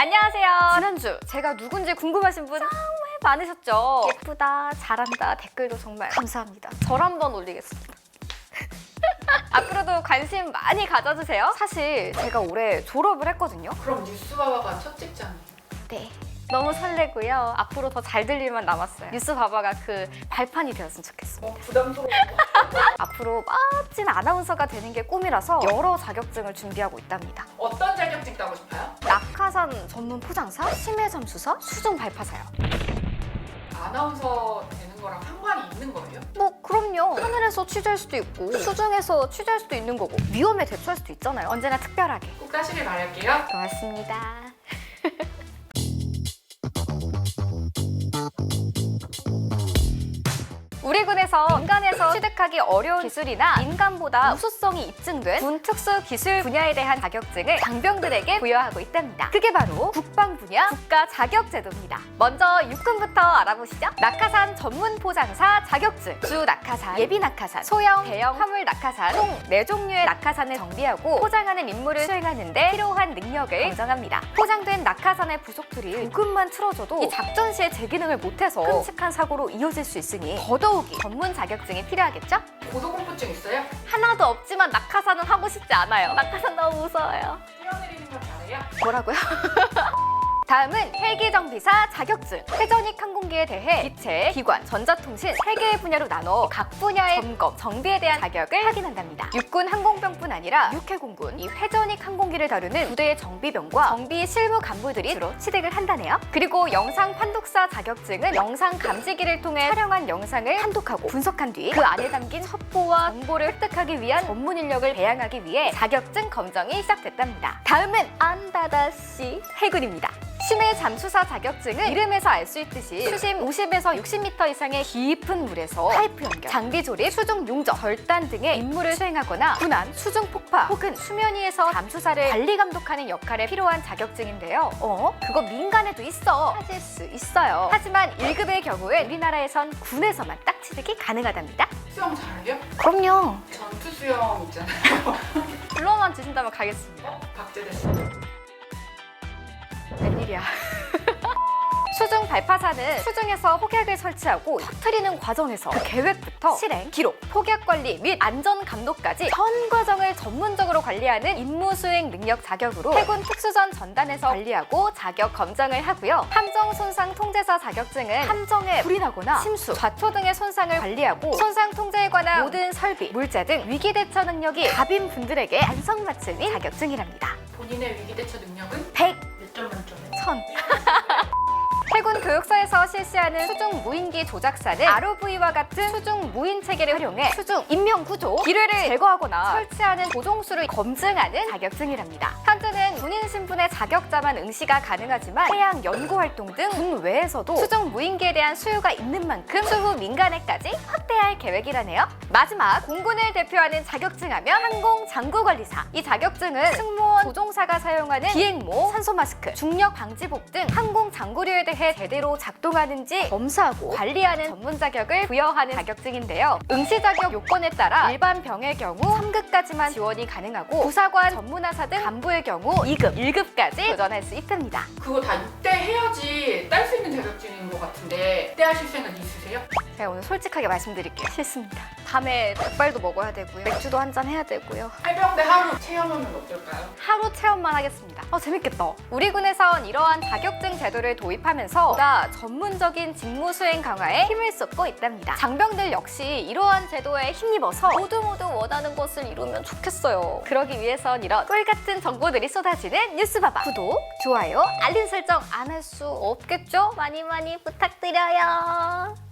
안녕하세요. 지난주 제가 누군지 궁금하신 분 정말 많으셨죠? 예쁘다, 잘한다, 댓글도 정말 감사합니다. 절 한번 올리겠습니다. 앞으로도 관심 많이 가져주세요. 사실 제가 올해 졸업을 했거든요. 그럼 뉴스바바가 첫 직장이에요. 네. 너무 설레고요. 앞으로 더 잘 될 일만 남았어요. 뉴스 바바가 그 발판이 되었으면 좋겠습니다. 어, 부담스러워. 앞으로 멋진 아나운서가 되는 게 꿈이라서 여러 자격증을 준비하고 있답니다. 어떤 자격증 따고 싶어요? 낙하산 전문 포장사, 심해 잠수사, 수중 발파사요. 아나운서 되는 거랑 상관이 있는 거예요? 뭐 그럼요. 하늘에서 취재할 수도 있고 수중에서 취재할 수도 있는 거고 위험에 대처할 수도 있잖아요. 언제나 특별하게. 꼭 따시길 바랄게요. 고맙습니다. 우리 군에서 민간에서 취득하기 어려운 기술이나 민간보다 우수성이 입증된 군 특수 기술 분야에 대한 자격증을 장병들에게 부여하고 있답니다. 그게 바로 국방 분야 국가 자격 제도입니다. 먼저 육군부터 알아보시죠. 낙하산 전문 포장사 자격증, 주 낙하산, 예비 낙하산, 소형, 대형 화물 낙하산 총네 종류의 낙하산을 정비하고 포장하는 임무를 수행하는데 필요한 능력을 검정합니다. 포장된 낙하산의 부속틀이 조금만 틀어져도 이 작전 시에 제 기능을 못해서 끔찍한 사고로 이어질 수 있으니 더더욱이 전문 자격증이 필요 하겠죠? 고소공포증 있어요? 하나도 없지만 낙하산은 하고 싶지 않아요. 낙하산 너무 무서워요. 뛰어내리는 건 잘해요? 뭐라고요? 다음은 헬기정비사 자격증. 회전익 항공기에 대해 기체, 기관, 전자통신 세 개의 분야로 나눠 각 분야의 점검, 정비에 대한 자격을 확인한답니다. 육군 항공병뿐 아니라 육해공군, 이 회전익 항공기를 다루는 부대의 정비병과 정비 실무 간부들이 주로 취득을 한다네요. 그리고 영상 판독사 자격증은 영상 감지기를 통해 촬영한 영상을 판독하고 분석한 뒤 그 안에 담긴 첩보와 정보를 획득하기 위한 전문 인력을 배양하기 위해 자격증 검정이 시작됐답니다. 다음은 안다다씨 해군입니다. 심해 잠수사 자격증은 이름에서 알 수 있듯이 수심 50에서 60m 이상의 깊은 물에서 파이프 연결, 장비 조립, 수중 용접, 절단 등의 임무를 수행하거나 군안, 수중 폭파 혹은 수면 위에서 잠수사를 관리 감독하는 역할에 필요한 자격증인데요. 어? 그거 민간에도 있어. 찾을 수 있어요. 하지만 1급의 경우에 우리나라에선 군에서만 딱 취득이 가능하답니다. 수영 잘해요? 그럼요. 전투 수영 있잖아요. 불러만 주신다면 가겠습니다. 어? 씨. 웬일이야. 수중 발파사는 수중에서 폭약을 설치하고 터트리는 과정에서 그 계획부터 실행, 기록, 폭약 관리 및 안전 감독까지 전 과정을 전문적으로 관리하는 임무 수행 능력 자격으로 해군 특수전 전단에서 관리하고 자격 검정을 하고요. 함정 손상 통제사 자격증은 함정에 불이 나거나 침수, 좌초 등의 손상을 관리하고 손상 통제에 관한 모든 설비, 물자 등 위기 대처 능력이 갑인 분들에게 안성맞춤이 자격증이랍니다. 본인의 위기 대처 능력은 100몇점 만점에? 천. 해군 교육서에서 실시하는 수중 무인기 조작사는 ROV와 같은 수중 무인 체계를 활용해 수중 인명 구조, 기뢰를 제거하거나 설치하는 조종수를 검증하는 자격증이랍니다. 현재는 군인 신분의 자격자만 응시가 가능하지만 해양 연구 활동 등 군 외에서도 수중 무인기에 대한 수요가 있는 만큼 추후 민간에까지 확대할 계획이라네요. 마지막 공군을 대표하는 자격증하면 항공 장구 관리사. 이 자격증은 승무원 조종사가 사용하는 비행모, 산소 마스크, 중력 방지복 등 항공 장구류에 대해 제대로 작동하는지 검사하고 관리하는 전문 자격을 부여하는 자격증인데요. 응시 자격 요건에 따라 일반 병의 경우 3급까지만 지원이 가능하고 부사관, 전문화사 등 간부의 경우 2급, 1급까지 도전할 수 있답니다. 그거 다 6대 해야지 딸 수 있는 자격증인 것 같은데 6대 하실 생각 있으세요? 제가 오늘 솔직하게 말씀드릴게요. 싫습니다. 밤에 닭발도 먹어야 되고요. 맥주도 한 잔 해야 되고요. 해병대 하루 체험하면 어떨까요? 하루 체험만 하겠습니다. 어, 재밌겠다. 우리 군에선 이러한 자격증 제도를 도입하면서 보다 전문적인 직무 수행 강화에 힘을 쏟고 있답니다. 장병들 역시 이러한 제도에 힘입어서 모두 모두 원하는 것을 이루면 좋겠어요. 그러기 위해선 이런 꿀 같은 정보들이 쏟아지는 뉴스바바 구독, 좋아요, 알림 설정 안 할 수 없겠죠? 많이 많이 부탁드려요.